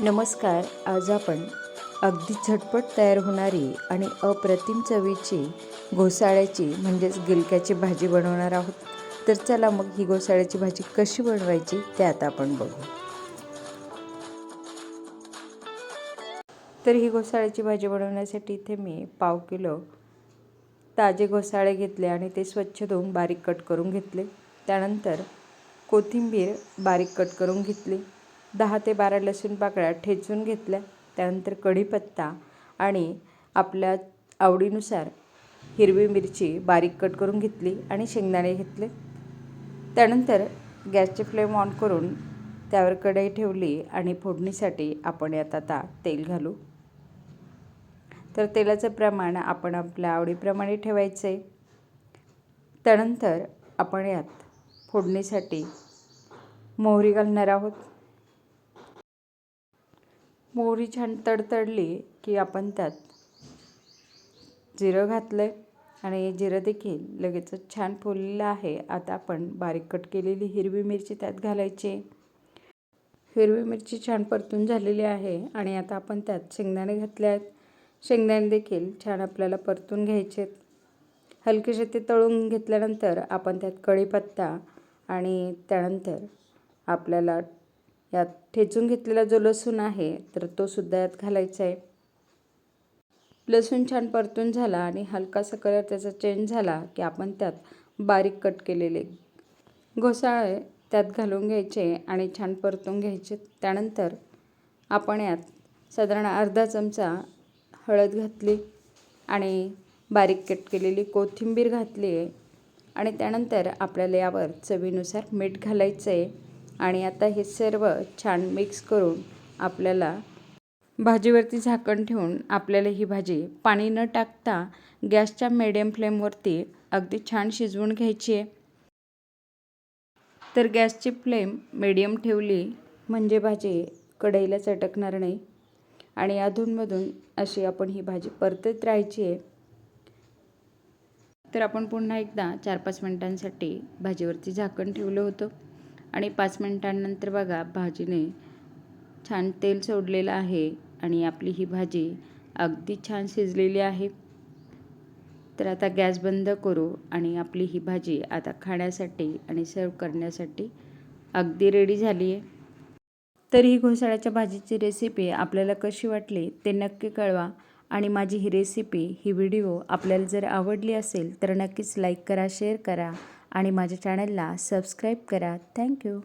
नमस्कार आज आपण अगदी झटपट तयार होणारी आणि अप्रतिम चवीची घोसाळ्याची म्हणजेच गिलक्याची भाजी बनवणार आहोत. तर चला मग ही घोसाळ्याची भाजी कशी बनवायची ते आता आपण बघू. तर ही घोसाळ्याची भाजी बनवण्यासाठी इथे मी पाव किलो ताजे घोसाळे घेतले आणि ते स्वच्छ धुवून बारीक कट करून घेतले. त्यानंतर कोथिंबीर बारीक कट करून घेतली. दहा ते बारा लसूण पाकळ्या ठेचून घेतल्या. त्यानंतर कढीपत्ता आणि आपल्या आवडीनुसार हिरवी मिरची बारीक कट करून घेतली आणि शेंगदाणे घेतले. त्यानंतर गॅसचे फ्लेम ऑन करून त्यावर कढई ठेवली आणि फोडणीसाठी आपण यात आता तेल घालू. तर तेलाचं प्रमाण आपण आपल्या आवडीप्रमाणे ठेवायचं. आहे त्यानंतर आपण यात फोडणीसाठी मोहरी घालणार आहोत. मोहरी छान तडतडली की आपण त्यात जिरं घातलं आहे आणि जिरं देखील लगेचच छान फुललेलं आहे. आता आपण बारीक कट केलेली हिरवी मिरची त्यात घालायची. हिरवी मिरची छान परतून झालेली आहे आणि आता आपण त्यात शेंगदाणे घातले आहेत. शेंगदाणे देखील छान आपल्याला परतून घ्यायचे आहेत हलकेसे ते तळून घेतल्यानंतर आपण त्यात कढीपत्ता आणि त्यानंतर आपल्याला यात ठेचून घेतलेला जो लसूण आहे तर तो सुद्धा यात घालायचा आहे. लसूण छान परतून झाला आणि हलकासा कलर त्याचा चेंज झाला की आपण त्यात बारीक कट केलेले घोसाळे त्यात घालून घ्यायचे आणि छान परतून घ्यायचे. त्यानंतर आपण यात साधारण अर्धा चमचा हळद घातली आणि बारीक कट केलेली कोथिंबीर घातली आहे. आणि त्यानंतर आपल्याला यावर चवीनुसार मीठ घालायचं आहे. आणि आता हे सर्व छान मिक्स करून आपल्याला भाजीवरती झाकण ठेवून आपल्याला ही भाजी पाणी न टाकता गॅसच्या मिडियम फ्लेमवरती अगदी छान शिजवून घ्यायची आहे. तर गॅसची फ्लेम मिडियम ठेवली म्हणजे भाजी कढईला चटकणार नाही. आणि अधूनमधून अशी आपण ही भाजी परतत राहायची आहे. तर आपण पुन्हा एकदा चार पाच मिनटांसाठी भाजीवरती झाकण ठेवलं होतं. आणि पाच मिनटांनंतर बघा भाजीने छान तेल सोडलेलं आहे आणि आपली ही भाजी अगदी छान शिजलेली आहे. तर आता गॅस बंद करू आणि आपली ही भाजी आता खाण्यासाठी आणि सर्व करण्यासाठी अगदी रेडी झाली आहे. तर ही घोसाळ्याच्या भाजीची रेसिपी आपल्याला कशी वाटली ते नक्की कळवा आणि माझी ही रेसिपी ही व्हिडिओ आपल्याला जर आवडली असेल तर नक्कीच लाईक करा शेअर करा आणि माझ्या चॅनलला सबस्क्राईब करा. थँक्यू